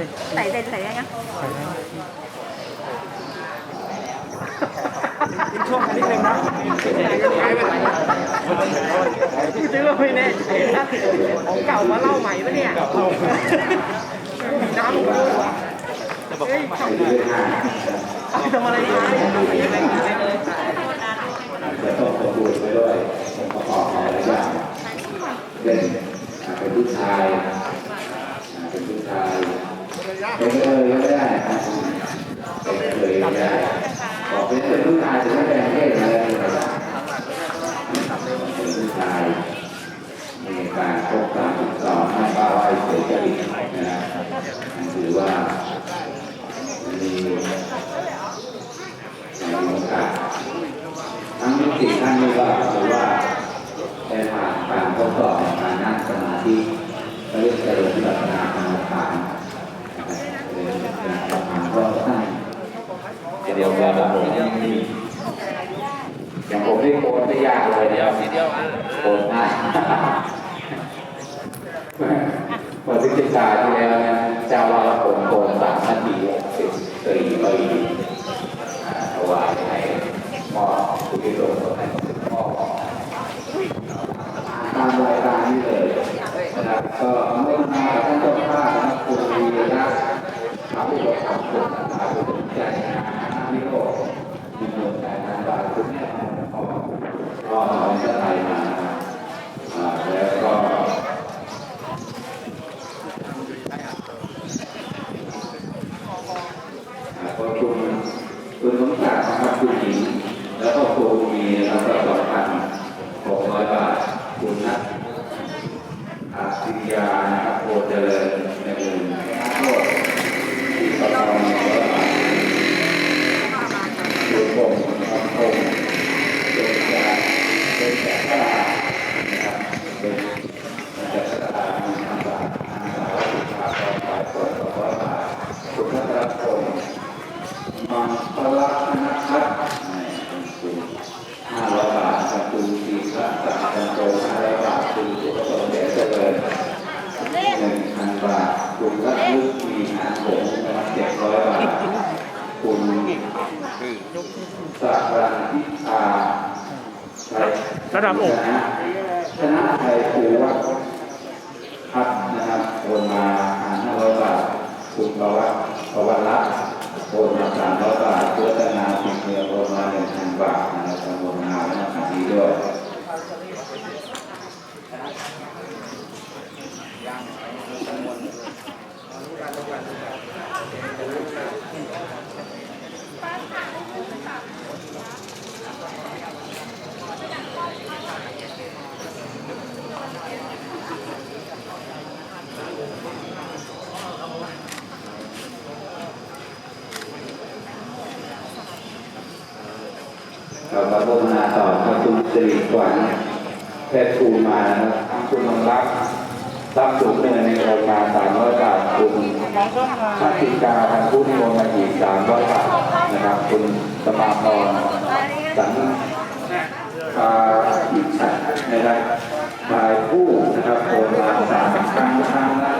ยังไงช่วงนิดนึงนะกูซื้อมาไม่แน่ใจนะของเก่ามาเล่าใหม่ปะเนี่ยน้ำผมรู้วะเฮ้ยเอาไปทำอะไรมาเนี่ยทำไปยังไงเลยจะต้องสมบูรณ์ไปด้วยองค์ประกอบหลายอย่างเช่นเป็นผู้ชายเป็นผู้ชาย เป็นเลยก็ไม่ได้นะเป็นเลยก็ได้บอกเป็นเป็นผู้ชายจะไม่แป็นเพศอะไรเลยนะเป็นผู้ชายมีการพบการติดต่อให้ป้าไว้เสียจริต ชนะชนะไทยภูวัฒน์พัฒน์นะครับโอนมาห้าร้อยบาทคุณประวัติประวัติรัตน์โอนมาสามร้อยบาทเพื่อตนาติดเงินโอนมาหนึ่งพันบาทนะครับจำนวนงานนะครับดีด้วย เรามาพัฒนาต่อครับคุณสิริขวัญแพทย์ภูมานะครับคุณนงรักรับสูงเนินในโรงงานสามร้อยบาทคุณชัติกาทางผู้นิมนต์มาอีกสามร้อยบาทนะครับ คุณสมาพรสังคาอิชัดนะครับชายผู้นะครับโอนมาสามครั้งครั้งละ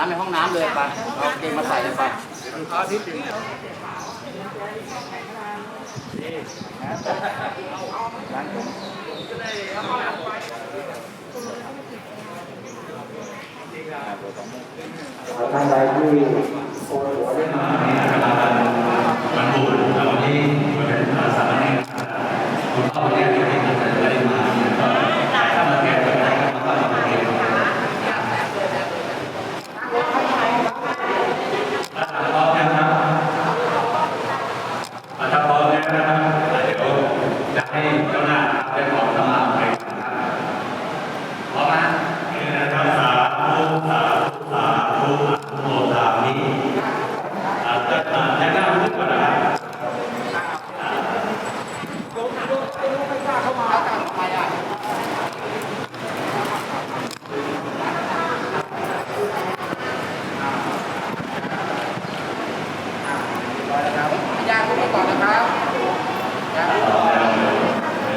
น้ำในห้องน้ำเลยไปเอาเกงมาใส่เลยไป อาทิตย์นึงร้านผม ท่านใดที่โกนหัวได้มา วันบุญวันที่เป็นภาษาเนี่ยคุณพ่อเนี่ยที่ท่านจะได้มาก็ถ้ามาแก้ปัญหาก็มาแก้ปัญหาพร้อมนะครับถ้าพร้อมแล้วนะครับเดี๋ยวจะให้เจ้าหน้าเป็นของสมาไปนะครับพร้อมนะนี่นะครับสาธุสาธุสาธุอนุโมทามิ อาจจะแนะนำด้วยก่อนนะครับ ยา กขึ้นมาก่อนนะ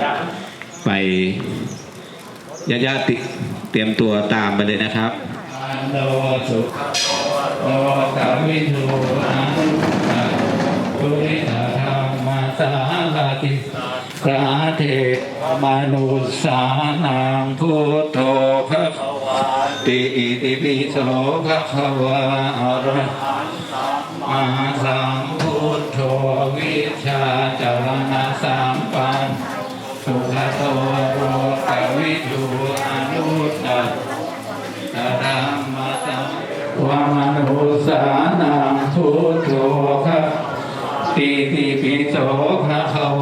ครับไปญาติญาติเตรียมตัวตามไปเลยนะครับโนสุโนสาวิทูอานุปุริสธรรมาสาลาติพระเทมนุสานังพุทโธภะคะวาติอิติปิโสภะคะวะอะระมาสัมพุทโธวิชา จารณะสามปันสุขโตโรกวิทูอนุตตรธรรมะสังวามนุสานังทุตโตคะติติปิโสภะคะว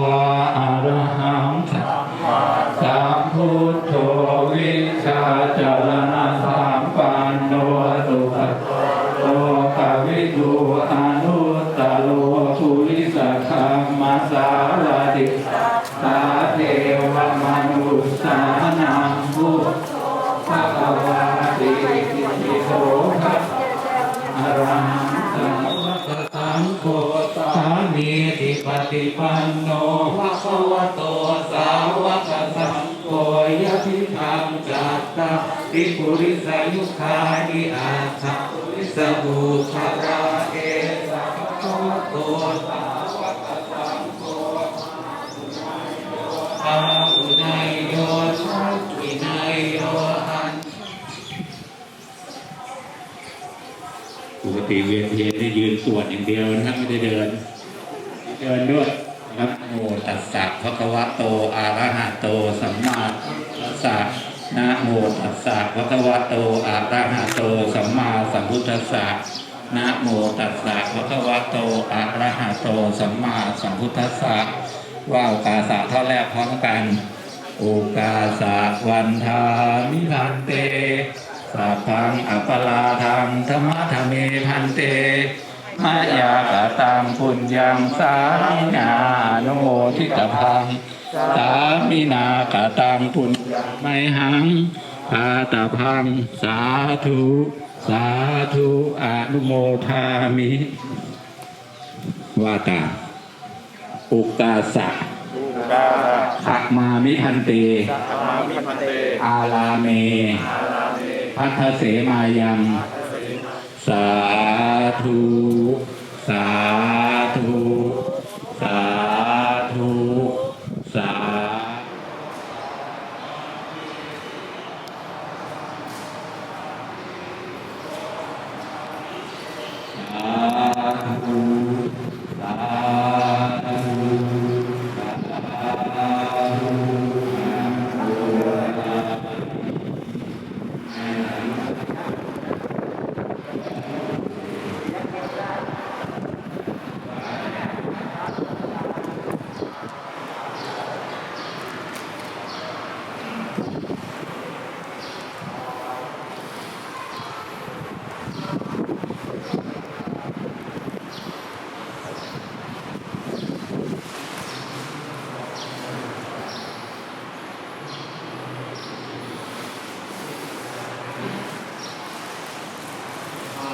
ติปุริสายุคานิอาสัพปุริสบุคาราเอสะภะคะโตสาวกสังโฆอาอุนายโยชักวินายโยหันปกติเวียนเทียนได้ยืนสวดอย่างเดียวนะครับไม่ได้เดิน เดินด้วยนะครับโมตัสสะภะคะวะโตอะระหะโต สัมมาสัมพุทธัสสะ นะโมตัสสะภะคะวะโตอะระหะโตสัมมาสัมพุทธัสสะนะโมตัสสะภะคะวะโตอะระหะโตสัมมาสัมพุทธัสสะว่าวกาสะท่อนแรกพร้อมกันโอกาสะวันทามิพันเตสัพพังอัปปลาทังธรรมะธเมพันเต มายากะตังปุญญังสามินานุโมทิตพัง สามินากะตังปุญญังไมหังปาตาพัง สาธุ สาธุอนุโมทามิว่าตามอุกาสะขักมามิพันเต อาลาเม พัทธเสมายัง สาธุ สาธุ สาธุ สาสาธุ สาธุ สาธุ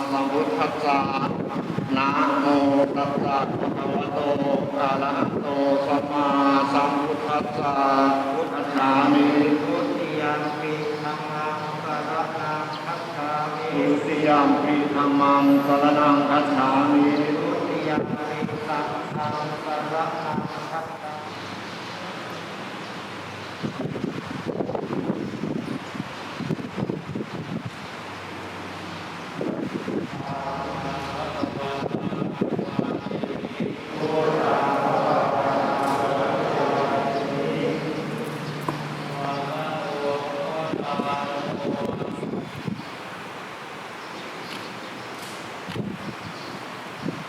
ข พุทธัสสะนะโมตัสสะภะคะวะโตอะระหะโตสัมมาสัมพุทธัสสะพุทธัสสะมิพุทธิยัมปิธัมมังสรณังคัจฉามิพุทธิยัมปิธัมมังสรณังคัจฉามิพุทธิยัมปิสังฆังสรณัง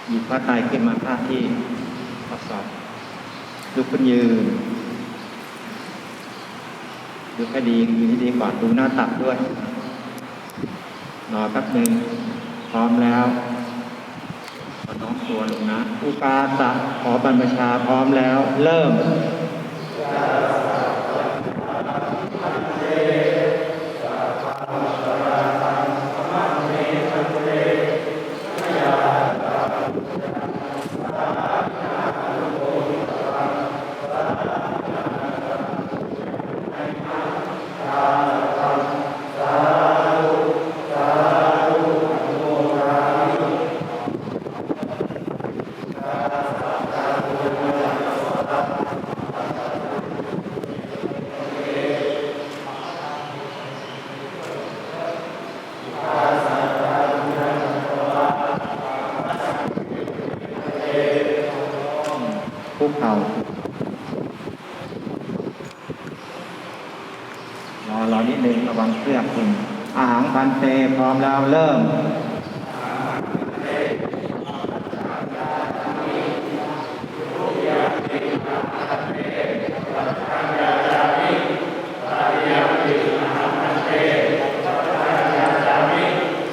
หยิบผ้าไตรขึ้นมาท่าที่ข้อศอกลุกขึ้นยืนดูให้ดียืนให้ดีก่อนดูหน้าตักด้วยรอแป๊บหนึ่งพร้อมแล้วขอน้องตัวลงนะอุกาตะขอบรรพชาพร้อมแล้ว เริ่ม คุกเข่ารอรอนิดนึงระวังเครื่องคุณอาหารพันเตพร้อมแล้ว เริ่ม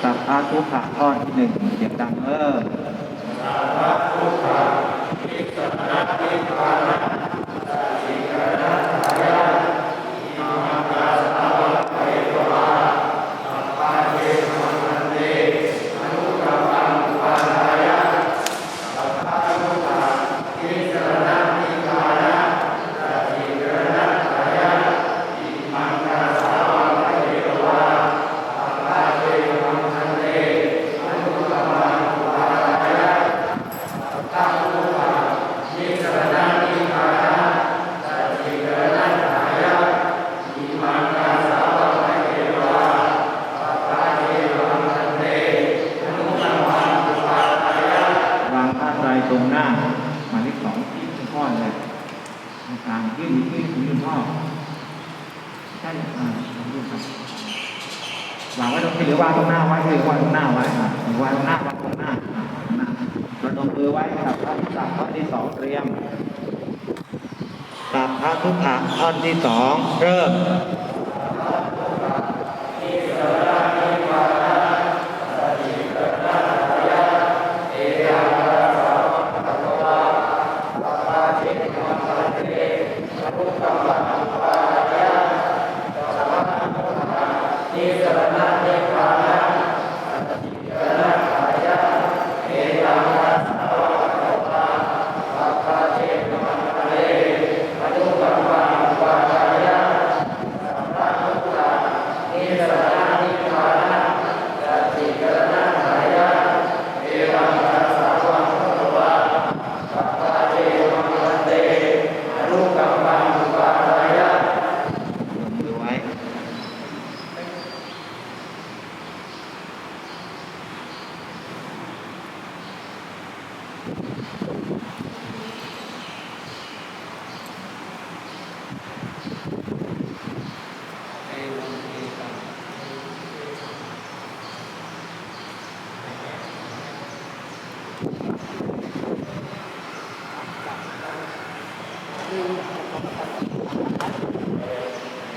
สัพพะทุกขะข้อที่หนึ่งเสียงดังเริ่มวางผ้าไตรตรงหน้าหมายเลขสองที่คุณพ่อเลยตรงกลางยื่นยื่นถึงคุณพ่อใช่อ่ายื่นครับวางไว้ตรงที่หรือวางตรงหน้าไว้หรือวางตรงหน้าไว้อะหรือวางตรงหน้าวางตรงหน้ารงหน้าประนมมือไว้กับท่านสับท่อนที่สองเตรียมสับพระทุกขะท่อนที่สองเริ่ม มือไว้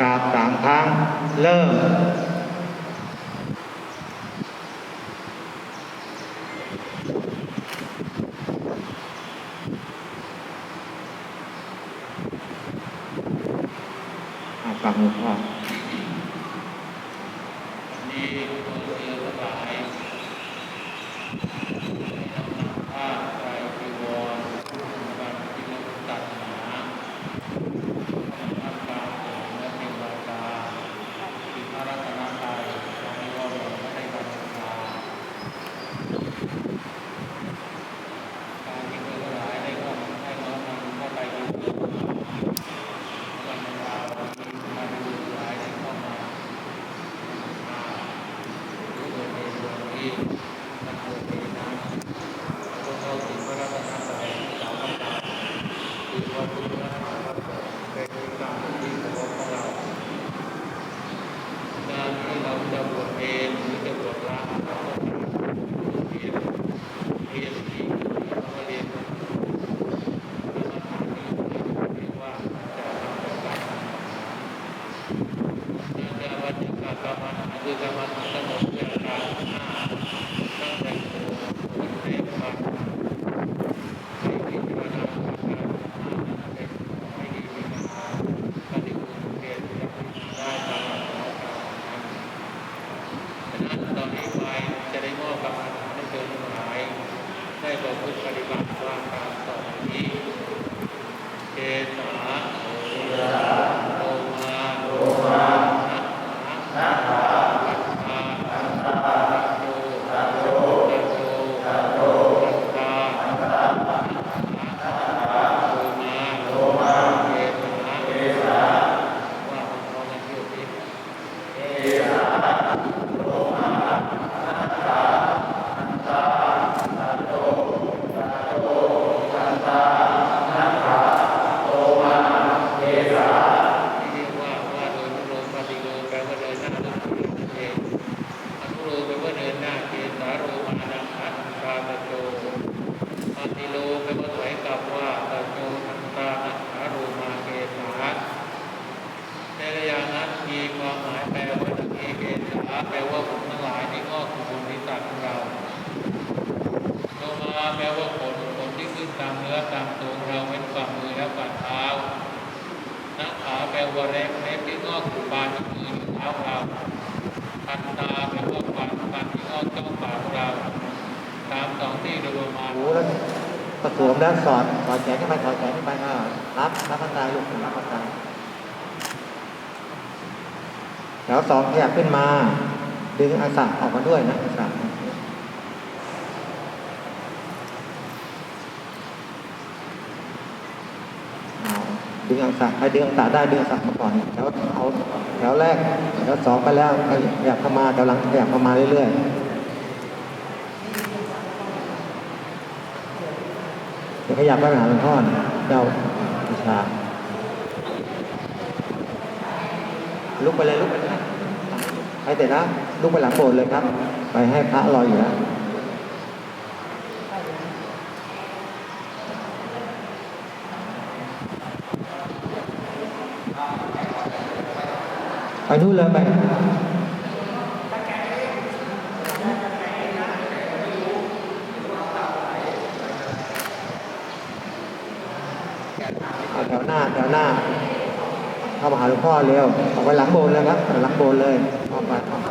กราบสามครั้ง เริ่มามตัวเราเป็นฝ่ามือและฝ่าเท้าหน้าขาแปลว่าเล็บเล็บที่งอกอยู่บานมือหรือเท้าเราพันตาแปลว่าฟันฟันที่งอกจ้องปากเราตามสองที่โดยประมาณหูแล้วประสวมแล้วสอดสอแขนขึ้นไปสอแขนขึ้นไปอ่ารับรับพันตาลูกรับพันตาแล้วสองขยับขึ้นมาดึงอาสาออกมาด้วยนะอาสา ดึงอาสาให้ดึงอาสาได้ดึงอาสามาก่อนแล้วเอาแถวแรกแถวสองไปแล้วขยับเข้ามาแถวหลังขยับเข้ามาเรื่อยๆเดี๋ยวขยับไปหาหลวงพ่อเจ้าวิชาลุกไปเลยลุกไปเลยไปเสร็จแล้วลุกไปหลังโบสถ์เลยครับ ไปให้พระรออยู่แล้ว เลยไปเอาแถวหน้าแถวหน้า เข้ามาหาหลวงพ่อเร็วออกไปหลังโบสถ์เลยครับหลังโบสถ์เลยออกไปออกไป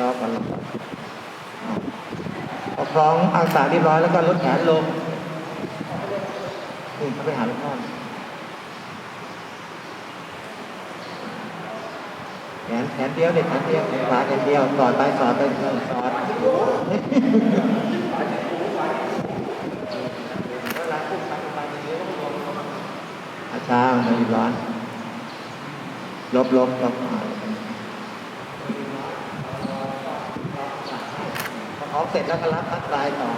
รอก่อนรอก่อนพร้องอาสาเรียบร้อยแล้วก็ลดแขนลง เขาไปหาหลวงพ่อแขนแขนเดียวเด็กแขนเดียวขวาแขนเดียวสอดไปสอดไปเออสอดอาช้าไม่ร้อน ลบลบลบพอเขาเสร็จแล้วก็รับพัดลายต่อ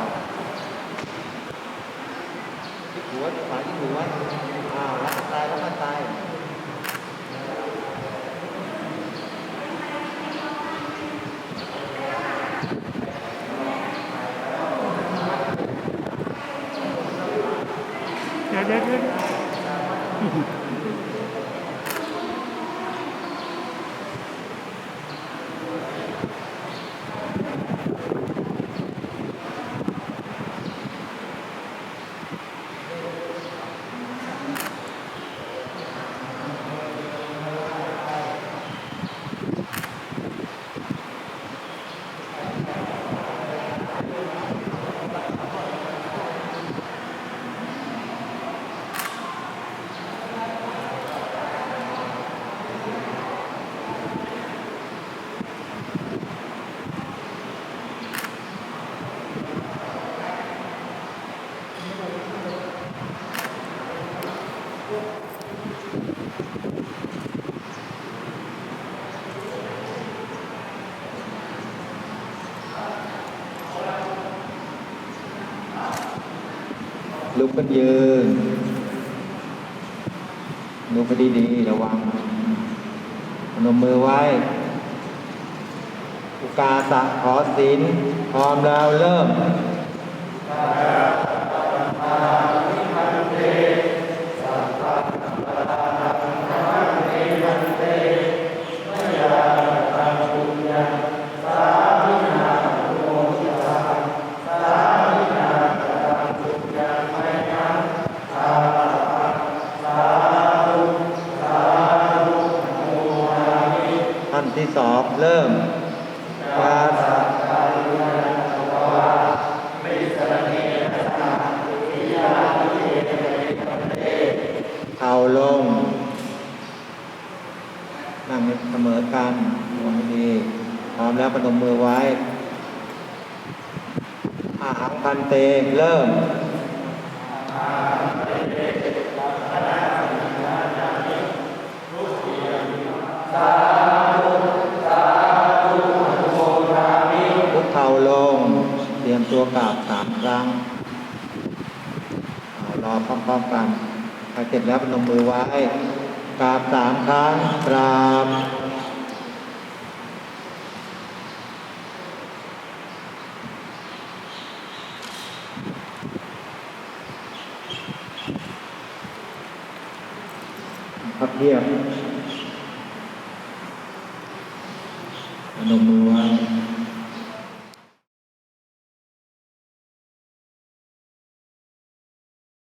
กันยืนดูกันดีๆระวังนมมือไว้ อุกาสะขอศีลพร้อมแล้วเริ่มท่านที่สองเริ่มกาสเข่าลง นั่งให้เสมอกันวางให้ดี พร้อมแล้วปนมมือไว้ อาหังพันเต เริ่ม พุกเข่าลง เตรียมตัวกราบสามครั้งรอพร้อมๆกันพอเสร็จแล้วพนมมือไว้กราบสามครั้งกราบพับเพียบ